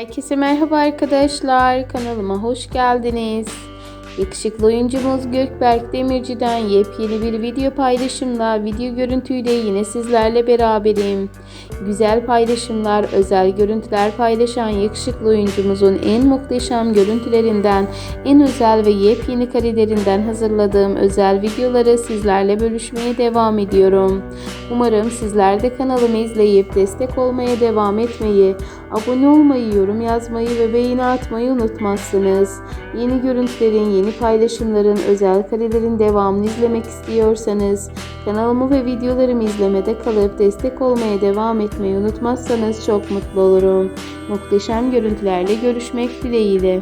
Herkese merhaba arkadaşlar. Kanalıma hoş geldiniz. Yakışıklı oyuncumuz Gökberk Demirci'den yepyeni bir video paylaşımla, video görüntüyle yine sizlerle beraberim. Güzel paylaşımlar, özel görüntüler paylaşan yakışıklı oyuncumuzun en muhteşem görüntülerinden, en özel ve yepyeni karelerinden hazırladığım özel videoları sizlerle bölüşmeye devam ediyorum. Umarım sizler de kanalımı izleyip destek olmaya devam etmeyi, abone olmayı, yorum yazmayı ve beğeni atmayı unutmazsınız. Yeni görüntülerin, yeni paylaşımların, özel karelerin devamını izlemek istiyorsanız kanalımı ve videolarımı izlemede kalıp destek olmaya devam etmeyi unutmazsanız çok mutlu olurum. Muhteşem görüntülerle görüşmek dileğiyle.